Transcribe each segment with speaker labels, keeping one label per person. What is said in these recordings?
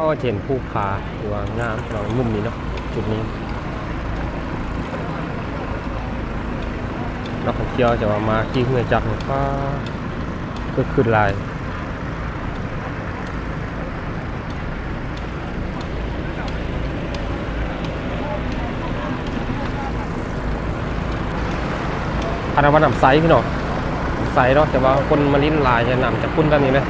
Speaker 1: เขาก็จะเห็นภูผาหรือว่างามเรามุมนี้เนาะจุดนี้นักท่องเที่ยวจะมามากี่เมื่อจักเนี่ยก็ก็ขึ้นลายพาราวันน้ำใสพี่น้องน้ำใสเนาะแต่ว่าคนมาลิ้นลายจะนำจะพุ่นแบบนี้ไหม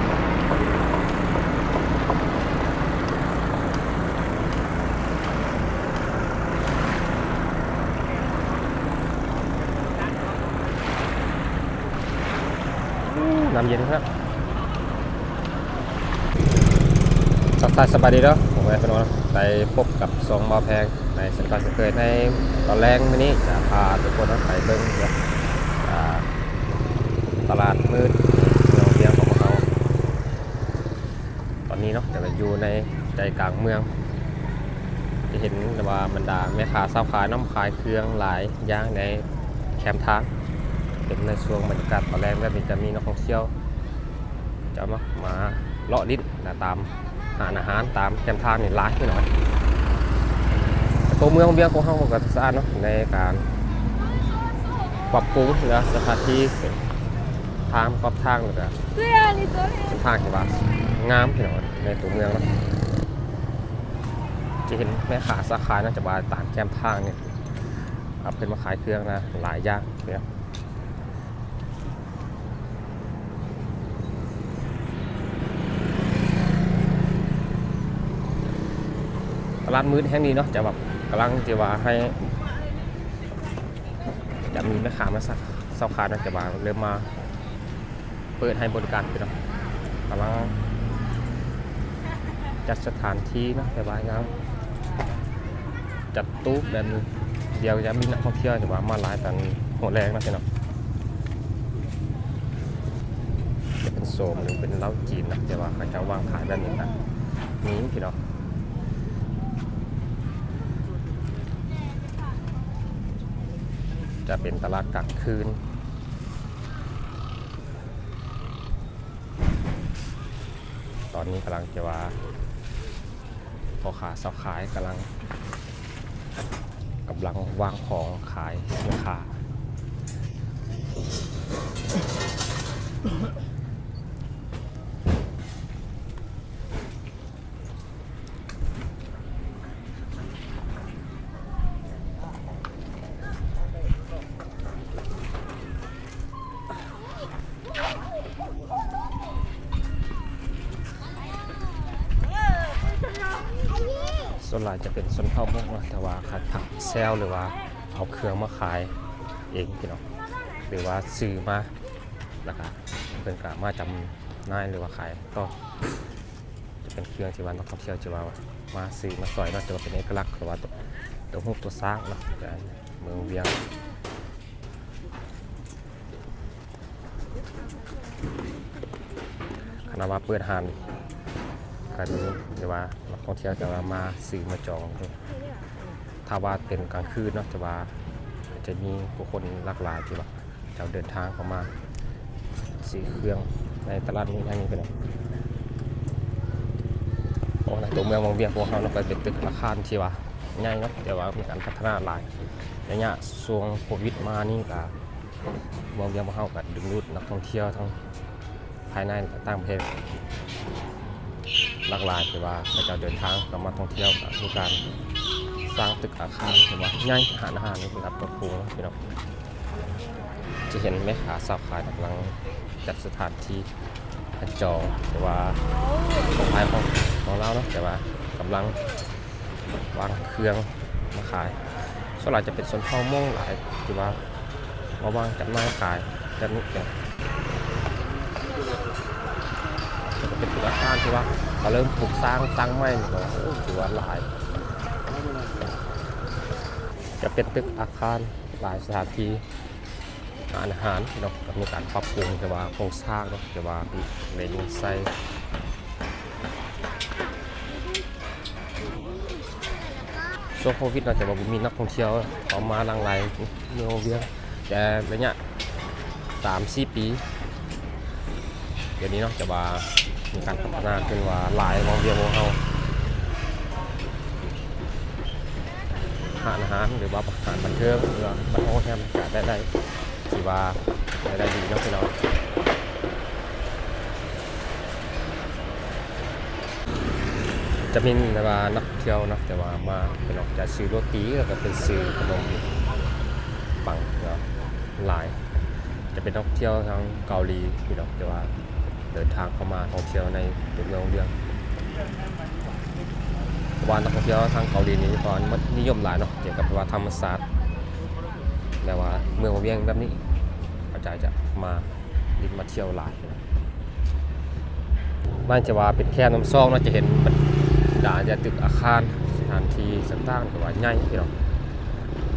Speaker 1: เย็นครับสักทายสบายดีเนาะผมไปพี่น้อเนะไปพบกับสองมอแพงในสันกาสเกิดในตอนแรกมื้อนี้จะพาทุกคนนะไปเบิ่งเกี่ยวกับอ่าตลาดมืดเมืองเวียงของพวกเราตอนนี้เนาะแต่ว่าอยู่ในใจกลางเมืองจะเห็นว่าบรรดาแม่ค้าสาขายน้ำขายเครื่องหลายย่างในแคมป์ทางเป็นในช่วงบรรยากาศตอนแรกแบบนี้จะมีนักท่องเที่ยวะมามาเลาะลิ้นะตามหาอาหารตามแคมทางนี่ร้ายไปหน่อยตัวเมืองเบียของเขาก็สะอาดเนาะในการปรับปรุงนะสถานที่ทางปรับทางเลยก็ทางที่ว่างามพี่น่อยในตัวเมืองเนาะจะเห็นแม่ขาสาขาน่าจะบาตามแคมทางเนี่ยเป็นมาขายเครื่องนะหลายอย่างเนี่ยาดมืดแห่งนี้เนาะจะแบบกำลังจะว่าให้ จะมีแม่ค้ามาสักเสาขานะจะว่าเริ่มมาเปิดให้บริการไปเนาะกำลังจัดสถานที่เนาะแต่ว่ายังจัดตู้แบบนี้เดียวจะมีนักท่องเที่ยวแต่ว่ามาหลายตันหัวแรงนะพี่เนาะจะเป็นโซมหรือเป็นเล้าจีนนะแต่ว่าเขาจะวางขายแบบนี้นะนี้พี่เนาะ จะเป็นตลาดกลางคืน ตอนนี้กำลังจะว่าพอขาสาวขายกำลังกำลังวางของขายราคา ส่วนหลายจะเป็นส่วนข้าวมกเนะแต่ว่าขายผักแซลหรือว่าเอาเครื่องมาขายเองพี่น้องหรือว่าซื้อมาแล้วก็เพิ่นก็มาจำหน่ายหรือว่าขายก็จะเป็นเครื่องที่ว่านักท่องเที่ยวจะว่ามาซื้อมาซอยเนาะจะว่าเป็นเอกลักษณ์หรือว่าตัวตัวรูปตัวสร้างเนาะเมืองเวียงคณะว่าเปิดหาน กันหรือว่านักท่องเที่ยวจะว่ามาซื้อมาจองถ้าว่าเป็นกลางคืนเนาะจะว่าจะมีผู้คนหลากหลายที่ว่าจะเดินทางเข้ามาซื้อเครื่องในตลาดนี้ทางนี้ไปเนโอ้ในตัวเมืองวังเวียงพวกเขาเนาะก็เป็นตึกอาคารที่ว่าใหญ่เนาะแต่ว่ามีการพัฒนาหลายระยะช่วงโควิดมานี่ก็เมืองเวียงพวกเขาก็ดึงดูดนักท่องเที่ยวทั้งภายในและต่างประเทศ หลากหลายที่ว่าพระเจ้าเดินทางกลับมาท่องเที่ยวก็มีการสร้างตึกอาคารที่ว่าใหญ่หารอาหารนี่เป็นรับปรับปรุงพี่น้องจะเห็นแม่ค้าสาวขายกำลังจัดสถานที่ให้จองหรือว่าของขายของของเราเนาะแต่ว่ากำลังวางเครื่องมาขายส่วนใหญ่จะเป็นส่วนข้าวม่วงหลายที่ว่ามาวางจัดหน้าขายแบบนี้เนี่ย เป็นตึกอาคารที่ว่าเขาเริ่มปลูกสร้างตั้างใหม่ก็โอ้ถือว่าหลายจะเป็นตึกอาคารหลายสถานที่อาหารเนาะมีการปรับปรุงแต่ว่าโครงสร้างเนาะแต่ว่าเล็งใสช่วงโควิดเราจะบอกว่ามีนักท่องเที่ยวออกมาหลังไหลเมืองเวียงแต่ระยะสามสี่ปี เดี๋ยวนี้เนาะจะว่า การพัฒนาขึ้นว่าหลายของเดียวของเฮาอาหารหรือว่าอาหารบันเทิงหรือว่บันโอแทมกาได้ได้สีว่าได้ได้ดีนะพี่น้องจะมีแต่ว่านักเที่ยวนะแต่ว่ามาเป็นออกจากซื้อโรตีแล้วก็เป็นซื้อขนมปังเนาะหลาย จะเป็นนักเที่ยวทั้งเกาหลีพี่น้องแต่ว่า เดินทางเข้ามาท่องเที่ยวในตัวเมืองเวียงเพราะว่านักท่องเที่ยวทางเกาหลีนี้ตอนนิยมหลายเนาะเกี่ยวกับว่าธรรมศาสตร์แต่ว่าเมืองเวียงแบบนี้กระจายจะมาดินมาเที่ยวหลายบ้านจะว่าเป็นแค่น้ำซองเนาะจะเห็นมันด่าจะตึกอาคารสถานที่ต่างๆแต่ว่าใหญ่พี่น้อง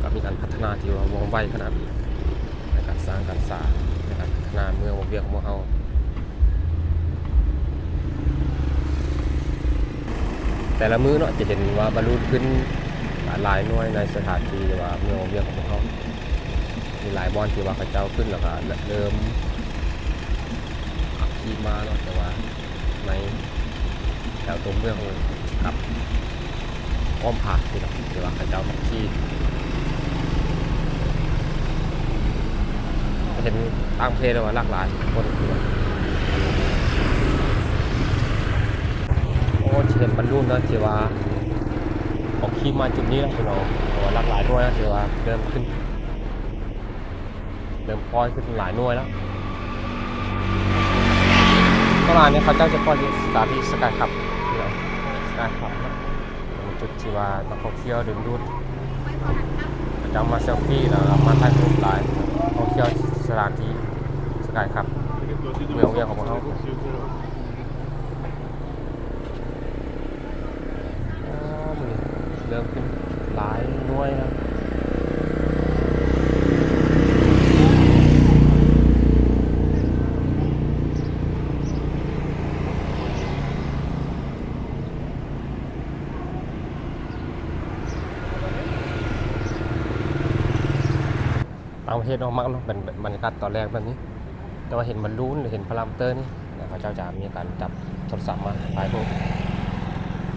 Speaker 1: ก็มีการพัฒนาที่ว่าว่องไวขนาดนี้ในการสร้างการสร้างในการพัฒนาเมืองวงเวียงของพวกเรา แต่ละมื้อเนาะจะเห็นว่าบรรลุขึ้นหลายหน่วยในสถานที่ว่าเมืองเวียงของเรามีหลายบอนที่ว่าเขาเจ้าขึ้นแล้วก็เริ่มขับขี่มาเนาะแต่ว่าในแถวตัวเมืองครับอ้อมผาที่เนาะที่ว่าเขาเจ้าขับขี่เห็นต่างเทศแล้วว่าหลากหลายคนคือ ว่าโอ้เห็นบรรลุนแล้วที่ว่าออกขี่มาจุดนี้แล้วพี่น้องแต่ว่าหลากหลายหน่วยแล้วที่ว่าเริ่มขึ้นเริ่มปล่อยขึ้นหลายหน่วยแล้วตลาดนี้เขาเจ้าจะปล่อยที่สถานที่สกายขับพี่น้องสกายขับเป็นจุดที่ว่านักท่องเที่ยวดึงดูดจะมาเซลฟี่แล้วก็มาถ่ายรูปหลายท่องเที่ยวสถานที่สกายครับเมืองเวียงของพวกเขาอ๋อมื้อนี้เริ่มขึ้นหลายหน่วยครับต่างประ เทศเนาะมักเนาะเป็นบรรยากาศตอนแรกแบบนี้ แต่ว่าเห็นบอลลูนหรือเห็นพารามเตอร์นี่แล้วเขาเจ้าจะมีการจับโทรศัพท์มาถ่ายรูป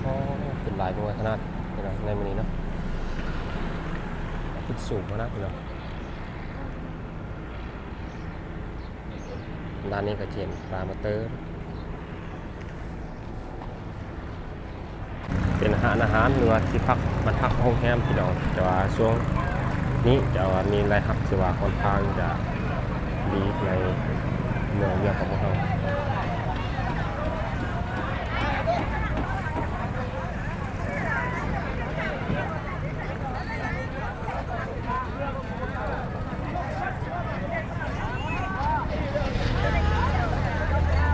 Speaker 1: อ๋อเป็นหลายหน่วยขนาดในมันนี้เนาะขึ้นสูงขนาดนี้เนาะด้านนี้ก็จะเห็นพารามเตอร์เป็นอาหารอาหารหรือว่าที่พักมันพักห้องแฮมพี่น้องแต่ว่าช่วง นี้จะว่ามีรายรับที่ว่าค่อนข้างจะดีในเมืองเวียงของพวกเรา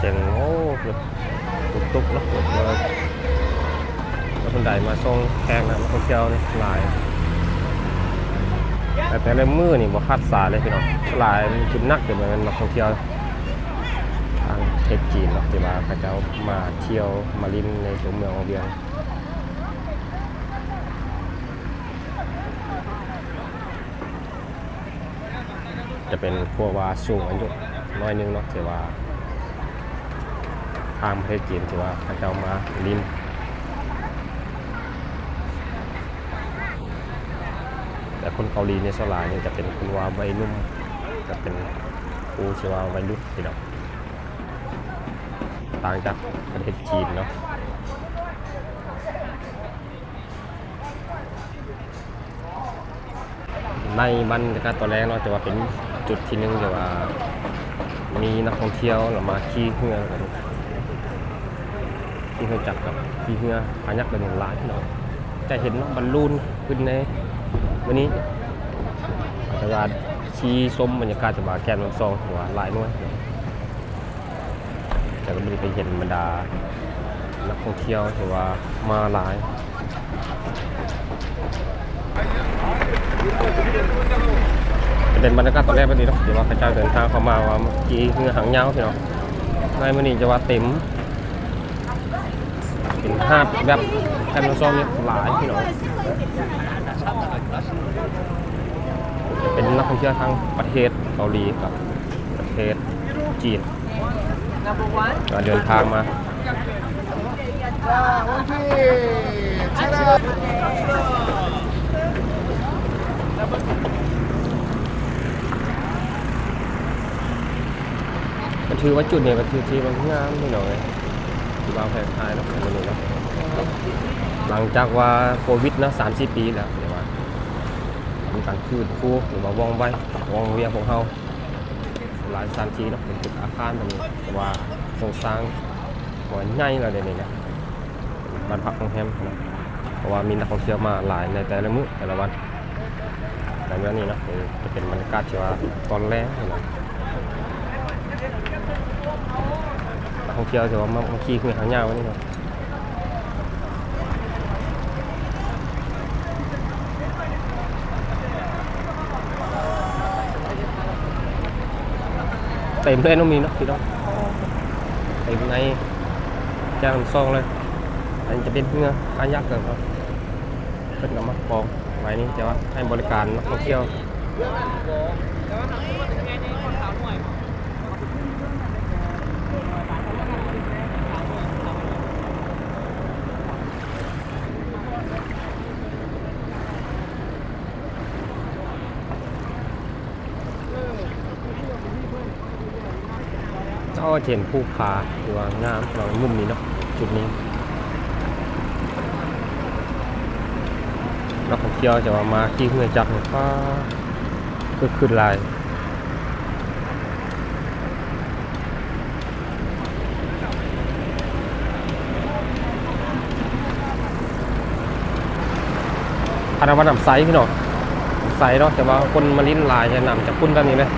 Speaker 1: เจ๋งโอ้รถตุ๊กๆเนาะรถรถแล้วคนใดมาส่งแขกนะมาเที่ยวนี่หลาย แต่แต่ในมือนี่บ่คาดสายเลยพี่น้องหลายมันนักเกี่ยวกับนักท่องเที่ยวทางเทศจีนเนาะที่ว่าเขาเจ้ามาเที่ยวมาลินในตัวเมืองของเวียงจะเป็นพวกว่าสูงอายุน้อยนึงเนาะที่ว่าทางประเทศจีนที่ว่าเขาเจ้ามาลิน แต่คนเกาหลีในยส่วนหลาเนี่ยจะเป็นคนว่าวัยรุ่นจะเป็นผู้ชื่ว่าวัยรุ่นพี่น้องต่างจากประเทศจีนเนาะในบรรยากาตอนแรกเนาะจะว่าเป็นจุดที่หนึงจะว่ามีนักท่องเที่ยวเรามาขี่เรือกันขี่เรือจักรกับขี่เรือพายักเป็นหลายพี่น้องจะเห็นเนาะบอลลูนขึ้นใน วันนี้อาจจะว่าชี้ส้มบรรยากาศจะว่าแกนมันซองหัวหลายหน่วยแต่ก็ไม่ได้ไปเห็นบรรดานักท่องเที่ยวถือว่ามาหลายเป็นบรรยากาศตอนแรกแบบนี้เนาะเดี๋ยวว่าพระเจ้าเดินทางเข้ามาว่าเมื่อกี้เงือหางยาวพี่น้องในมื่อนี้จะว่าเต็มเป็นห้าดแบบแคมป์ซองนี่หลายพี่น้อง เป็นนักท่องเที่ยวทั้งประเทศเกาหลีกับประเทศจีนกาเดินทางมา
Speaker 2: ก็
Speaker 1: ถือว่าจุดเนี่ยก็คือที่มันงามไม่หน่อยที่วางแผนทายแล้วกันนี้เนาะหลังจากว่าโควิดนะสามสี่ปีแล้ว เดี๋ยวว่ามีการคืนคู่หรือว่าว่องไว้ว่องเวียของเฮาหลายสถานที่เนาะเป็นตึกอาคารแบบนี้แต่ว่าโครงสร้างหัวใหญ่แล้วเดี๋ยวนี้นะบ้านพักของแฮมนะเพราะว่ามีนักท่องเที่ยวมาหลายในแต่ละมื้อแต่ละวันแต่เมื่อนี้นะจะเป็นบรรยากาศที่ว่าตอนแรกนะนักท่องเที่ยวจะว่ามาขี่ขึ้นหางยาวนี่เนาะ เต็มเลยน้องมีเนาะพี่น้องเต็มในแจ้งซองเลย อันนี้จะเป็นเงืออายักษ์เกินครับเป็นกับมาปองไว้นี่จะว่าให้บริการนักท่องเที่ยว ก็เห็นภูผาหรือว่างามเรามุมนี้เนาะจุดนี้นักท่องเที่ยวจะว่ามาขี่เรือจักรเนี่ยก็คือขึ้นลายอันนั้นว่าน้ำใสพี่น้องน้ำใสเนาะแต่ว่าคนมาลิ้นลายจะนำจะพุ่นแบบนี้เลย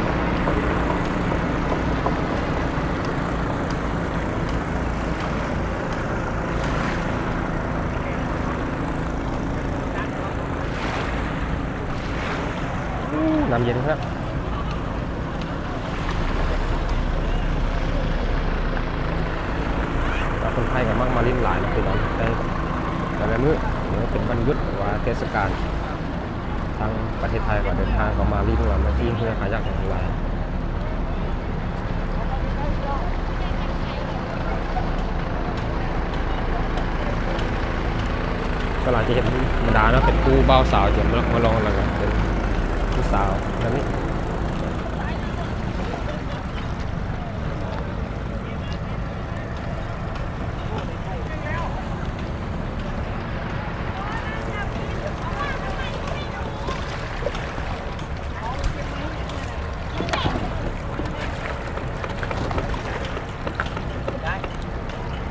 Speaker 1: น้ำเย็นครับคนไทยกับมักมาลิ้นหลายนะคือน้องได้แต่ละมื้อหรือว่เป็นวันหยุดว่าเทศกาลทางประเทศไทยก็เดินทางก็มาลิ้นกันมาที่เรือขายักของหลายก็หลายจะเห็นธรรดาเนาะเป็นคู่เบ้าสาวจะมามาลองอะไรกัน เป็นผู้สาวแบบนี้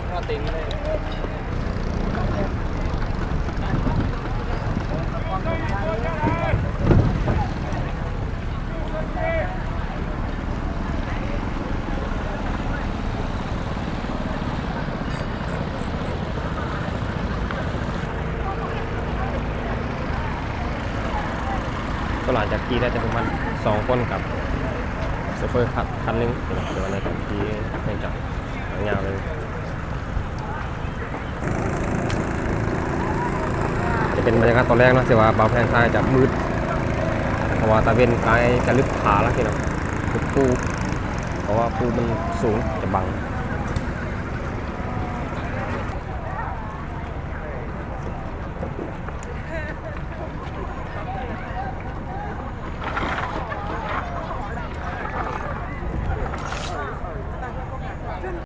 Speaker 2: ก็ติงเลย
Speaker 1: ก็หลังจาก ขี่ได้จะประมาณสองคนกับโซเฟอร์ขับคันนึงเดี๋ยวในการขี่เนื่งจากทางยาวเลยจะเป็นบรรยากาศตอนแรกนอะแต่ว่าเบาแพงทางจะมืดเพราะว่าตาเวนกายจะลึกขาแล้วทีเนาะลึกปูเพราะว่าปูมันสูงจะบัง